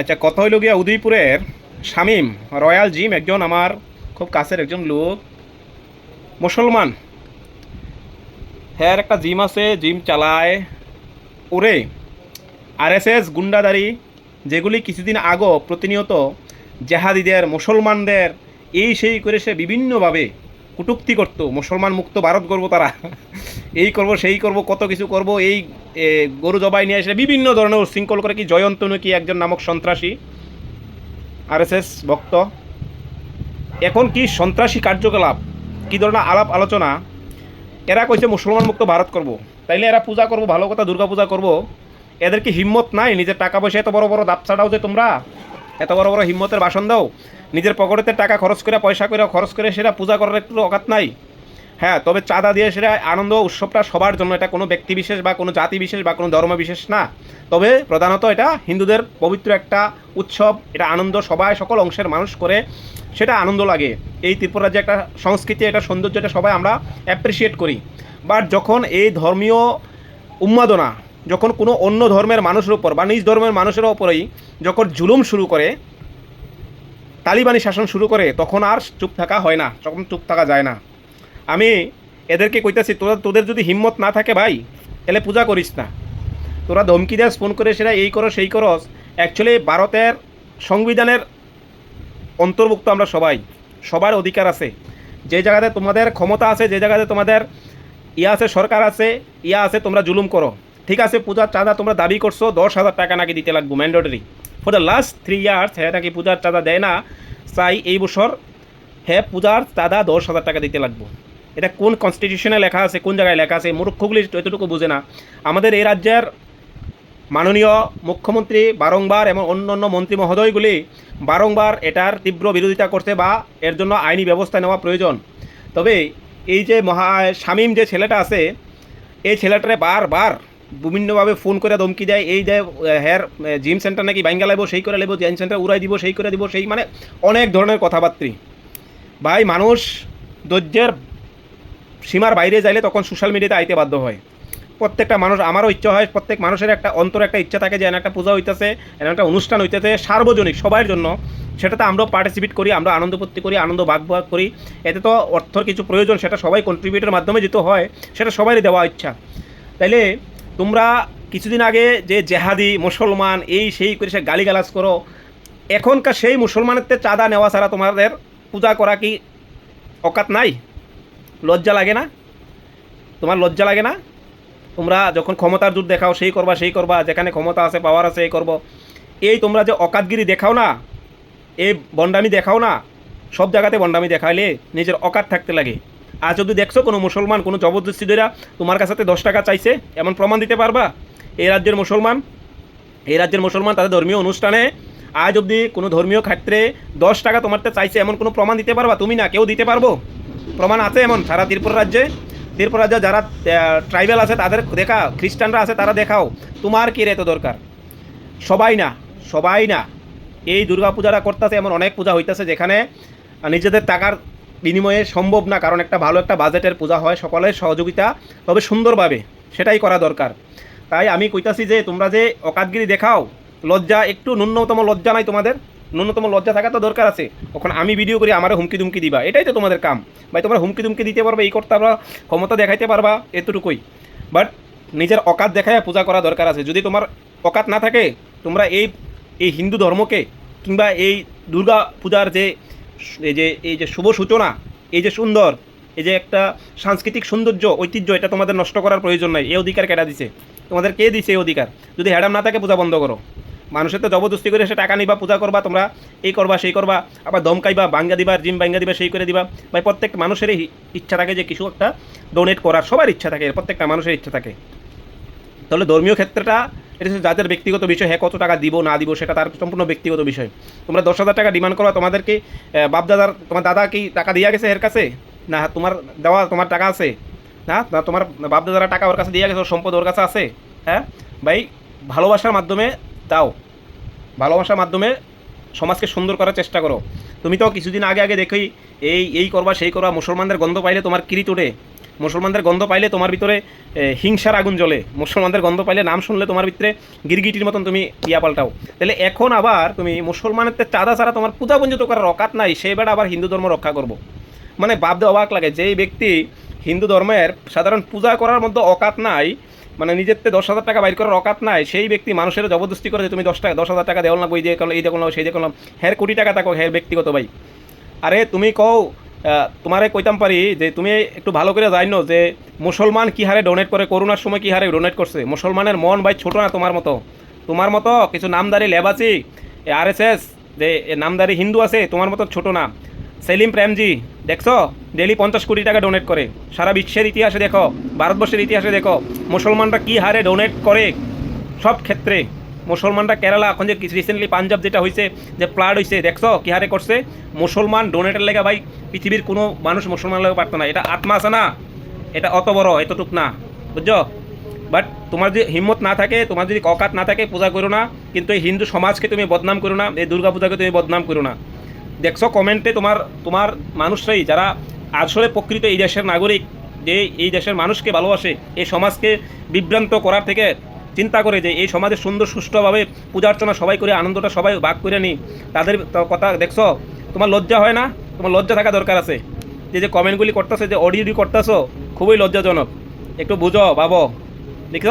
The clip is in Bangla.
আচ্ছা কথা হইল গিয়া উদয়পুরের শামীম রয়্যাল জিম, একজন আমার খুব কাছের একজন লোক, মুসলমান। হ্যাঁ একটা জিম আছে, জিম চালায়। ওরে, আরএসএস গুন্ডাদারি, যেগুলি কিছুদিন আগো প্রতিনিয়ত জেহাদিদের, মুসলমানদের, এই সেই করে সে বিভিন্নভাবে কটূক্তি করতো মুসলমান মুক্ত ভারত করব তারা। এই করব, সেই করব, কত কিছু করব, এই গরু জবাই নিয়ে এসে বিভিন্ন ধরনের উশৃঙ্খল করে কি জয়ন্ত নাকি একজন নামক সন্ত্রাসী, আরএসএস ভক্ত। এখন কি সন্ত্রাসী কার্যকলাপ, কি ধরনের আলাপ আলোচনা, এরা কইছে মুসলমান মুক্ত ভারত করব। তাইলে এরা পূজা করব, ভালো কথা, দুর্গা পূজা করব। এদের কি হিম্মত নাই? নিজের টাকা পয়সা এত বড় বড় দাপ ছাড়াও যে তোমরা এত বড় বড় হিম্মতের বাসন দাও, নিজের পকেটেতে টাকা খরচ করে, পয়সা করে, খরচ করে সেটা পূজা করার একটু অকাত নাই? হ্যাঁ তবে চাঁদা দিয়ে সেটা আনন্দ উৎসবটা সবার জন্য। এটা কোনো ব্যক্তি বিশেষ বা কোনো জাতি বিশেষ বা কোনো ধর্ম বিশেষ না। তবে প্রধানত এটা হিন্দুদের পবিত্র একটা উৎসব, এটা আনন্দ সবাই সকল অংশের মানুষ করে, সেটা আনন্দ লাগে। এই ত্রিপুরার যে একটা সংস্কৃতি এটা সৌন্দর্য, এটা সবাই আমরা অ্যাপ্রিসিয়েট করি। বাট যখন এই ধর্মীয় উন্মাদনা, যখন কোনো অন্য ধর্মের মানুষের উপর বা নিজ ধর্মের মানুষের ওপরেই যখন জুলুম শুরু করে, তালিবানি শাসন শুরু করে, তখন আর চুপ থাকা হয় না, তখন চুপ থাকা যায় না। আমি এদেরকে কইতাছি, তোরা, তোদের যদি হিম্মত না থাকে ভাই, তাহলে পূজা করিস না। তোরা ধমকি দেস, ফোন করে সেটা এই করো সেই করস। অ্যাকচুয়ালি ভারতের সংবিধানের অন্তর্ভুক্ত আমরা সবাই, সবার অধিকার আছে। যে জায়গাতে তোমাদের ক্ষমতা আছে, যে জায়গাতে তোমাদের ইয়া আছে, সরকার আছে, ইয়া আছে, তোমরা জুলুম করো। ঠিক আছে, পূজার চাঁদা তোমরা দাবি করছ, দশ হাজার টাকা নাকি দিতে লাগবে mandatory for the last three years হ্যাঁ নাকি পূজার চাঁদা দেয় না, চাই এই বছর হ্যাঁ পূজার চাঁদা দশ হাজার টাকা দিতে লাগবে। এটা কোন কনস্টিটিউশনে লেখা আছে, কোন জায়গায় লেখা আছে, মূর্খগুলি এতটুকু বুঝে না। আমাদের এই রাজ্যের মাননীয় মুখ্যমন্ত্রী বারংবার এবং অন্য অন্য মন্ত্রী মহোদয়গুলি বারংবার এটার তীব্র বিরোধিতা করছে বা এর জন্য আইনি ব্যবস্থা নেওয়া প্রয়োজন। তবে এই যে মহা, শামীম যে ছেলেটা আছে, এই ছেলেটারে বারবার বিভিন্নভাবে ফোন করে ধমকি দেয়, এই যে হেয়ার জিম সেন্টার নাকি বাইঙ্গা লাগবো সেই করে লাগবো জিম সেন্টার উড়াই দিব, সেই করে দিব, সেই মানে অনেক ধরনের কথাবার্তি। ভাই, মানুষ ধৈর্যের সীমার বাইরে যাইলে তখন সোশ্যাল মিডিয়াতে আইতে বাধ্য হয়। প্রত্যেকটা মানুষ, আমারও ইচ্ছা হয়, প্রত্যেক মানুষের একটা অন্তর একটা ইচ্ছা থাকে যে একটা পূজা হইতেছে একটা অনুষ্ঠান হইতেছে সার্বজনিক সবার জন্য। সেটাতে আমরাও পার্টিসিপেট করি, আমরা আনন্দ ফুর্তি করি, আনন্দ ভাগ ভাগ করি। এতে তো অর্থর কিছু প্রয়োজন, সেটা সবাই কন্ট্রিবিউটের মাধ্যমে যেতে হয়, সেটা সবারই দেওয়া ইচ্ছা। তাইলে তোমরা কিছুদিন আগে যে জেহাদি, মুসলমান, এই সেই করে সে গালিগালাজ করো, এখনকার সেই মুসলমানের চাঁদা নেওয়া ছাড়া তোমাদের পূজা করা কি অকাত নাই? লজ্জা লাগে না? তোমার লজ্জা লাগে না? তোমরা যখন ক্ষমতার জোর দেখাও, সেই করবা সেই করবা, যেখানে ক্ষমতা আছে পাওয়ার আছে এই করব। এই তোমরা যে অকাতগিরি দেখাও না এই বন্ডামি দেখাও না, সব জায়গাতে বন্ডামি দেখাইলে নিজের অকাত থাকতে লাগে। আর যদি দেখছ কোনো মুসলমান, কোনো জবরদস্তি দেরা তোমার কাছে দশ টাকা চাইছে, এমন প্রমাণ দিতে পারবা? এই রাজ্যের মুসলমান এই রাজ্যের মুসলমান তাদের ধর্মীয় অনুষ্ঠানে আজ অবধি কোনো ধর্মীয় ক্ষেত্রে দশ টাকা তোমার চাইছে, এমন কোনো প্রমাণ দিতে পারবা? তুমি না, কেউ দিতে পারব? প্রমাণ আছে এমন, সারা ত্রিপুরা রাজ্যে। ত্রিপুরা রাজ্যে যারা ট্রাইবেল আছে, তাদের দেখা, খ্রিস্টানরা আছে, তারা দেখাও। তোমার কি রে তো দরকার? সবাই না সবাই না। এই দুর্গা পূজাটা করতেছে এমন অনেক পূজা হইতেছে যেখানে নিজেদের টাকার বিনিময়ে সম্ভব না, কারণ একটা ভালো একটা বাজেটের পূজা হয়, সকলের সহযোগিতা তবে সুন্দরভাবে, সেটাই করা দরকার। তাই আমি কইতাছি যে, তোমরা যে অকাতগিরি দেখাও, লজ্জা, একটু ন্যূনতম লজ্জা নাই তোমাদের? ন্যূনতম লজ্জা থাকা তো দরকার আছে। ওখানে আমি ভিডিও করি আমার হুমকি দুমকি দিবা। এটাই তো তোমাদের কাম। ভাই, তোমরা হুমকি দুমকি দিতে পারবা, এই করতে পারবা ক্ষমতা দেখাইতে পারবা এতটুকুই। বাট নিজের অকাত দেখায় পূজা করা দরকার আছে। যদি তোমার অকাত না থাকে, তোমরা এই এই হিন্দু ধর্মকে কিংবা এই দুর্গা পূজার যে, এই যে এই যে শুভ সূচনা, এই যে সুন্দর, এই যে একটা সাংস্কৃতিক সৌন্দর্য, ঐতিহ্য, এটা তোমাদের নষ্ট করার প্রয়োজন নাই। এই অধিকার কেটা দিছে? তোমাদের কে দিছে এই অধিকার? যদি হ্যাডাম না থাকে, পূজা বন্ধ করো। মানুষের তো জবরদস্তি করে সে টাকা নিবা, পূজা করবা, তোমরা এই করবা, সেই করবা, আবার দমকাইবা বাঙ্গা দিবা, জিম বাঙ্গা দিবা, সেই করে দিবা। ভাই প্রত্যেক মানুষেরই ইচ্ছা থাকে যে কিছু একটা ডোনেট করার, সবার ইচ্ছা থাকে, প্রত্যেকটা মানুষের ইচ্ছা থাকে। তাহলে ধর্মীয় ক্ষেত্রটা, এটা হচ্ছে যাদের ব্যক্তিগত বিষয় হ্যাঁ কত টাকা দিব, না দিব, সেটা তার সম্পূর্ণ ব্যক্তিগত বিষয়। তোমরা দশ হাজার টাকা ডিমান্ড করো তোমাদেরকে বাপ দাদার তোমার দাদা কি টাকা দিয়া গেছে এর কাছে? না, তোমার দেওয়া, তোমার টাকা আছে? না না, তোমার বাপ দাদারা টাকা ওর কাছে দিয়ে গেছে, ওর সম্পদ ওর কাছে আছে? হ্যাঁ? ভাই, ভালোবাসার মাধ্যমে দাও। ভালোবাসার মাধ্যমে সমাজকে সুন্দর করার চেষ্টা করো। তুমি তো কিছুদিন আগে আগে দেখোই এই এই করবা, সেই করবা, মুসলমানদের গন্ধ পাইলে তোমার কিরিট ওঠে মুসলমানদের গন্ধ পাইলে তোমার ভিতরে হিংসার আগুন জ্বলে। মুসলমানদের গন্ধ পাইলে নাম শুনলে তোমার ভিতরে গিরগিটির মতন তুমি ইয়া পাল্টাও। তাহলে এখন আবার তুমি মুসলমানের চাঁদা ছাড়া তোমার পূজা বঞ্চিত করার অকাত নাই সেই বেড়া আবার হিন্দু ধর্ম রক্ষা করব। মানে ভাবতে অবাক লাগে, যেই ব্যক্তি হিন্দু ধর্মের সাধারণ পূজা করার মধ্যে অকাত নাই মানে নিজের তে দশ হাজার টাকা বাইর করার অকাত নাই, সেই ব্যক্তি মানুষের জবরদস্তি করে যে তুমি দশ টাকা, দশ হাজার টাকা দেওয়া লাগবো, এই যে করলাম, এই করলাম, সেই যে করলাম, হ্যার কোটি টাকা থাকো হ্যার ব্যক্তিগত ভাই। আরে তুমি কও তোমারে কইতাম পারি যে তুমি একটু ভালো করে জানো যে মুসলমান কি হারে ডোনেট করে, করোনার সময় কি হারে ডোনেট করছে? মুসলমানের মন ভাই ছোট না তোমার মতো। তোমার মতো কিছু নামদারি লেবাচি আর এস এস যে নামদারি হিন্দু আছে, তোমার মতো ছোট না। সেলিম প্রেমজি দেখছ? ডেলি পঞ্চাশ কোটি টাকা ডোনেট করে। সারা বিশ্বের ইতিহাসে দেখো, ভারতবর্ষের ইতিহাসে দেখো, মুসলমানরা কি হারে ডোনেট করে? সব ক্ষেত্রে। মুসলমানরা কেরালা, এখন যে রিসেন্টলি পাঞ্জাব যেটা হয়েছে যে প্লাড হয়েছে দেখছ? কি হারে করছে? মুসলমান ডোনেটের লেগে ভাই, পৃথিবীর কোনো মানুষ মুসলমান লেগে পারতো না। এটা আত্মা আছে না। এটা অত বড়, এতটুক না। বুঝছ? বাট তোমার যদি হিম্মত না থাকে, তোমার যদি অকাত না থাকে, পূজা করো না। কিন্তু এই হিন্দু সমাজকে তুমি বদনাম করো না, এই দুর্গা পূজাকে তুমি বদনাম করো না। দেখছ, কমেন্টে তোমার তোমার মানুষরাই যারা আসলে প্রকৃত এই দেশের নাগরিক, যে এই দেশের মানুষকে ভালোবাসে, এই সমাজকে বিভ্রান্ত করার থেকে চিন্তা করে যে এই সমাজে সুন্দর, সুষ্ঠুভাবে পূজা অর্চনা সবাই করে, আনন্দটা সবাই ভাগ করে নিই তাদের কথা দেখছ? তোমার লজ্জা হয় না? তোমার লজ্জা থাকা দরকার আছে। যে যে কমেন্টগুলি করতেছে, যে অডিও করতেছো, খুবই লজ্জাজনক। একটু বুঝো, ভাবো। দেখছ?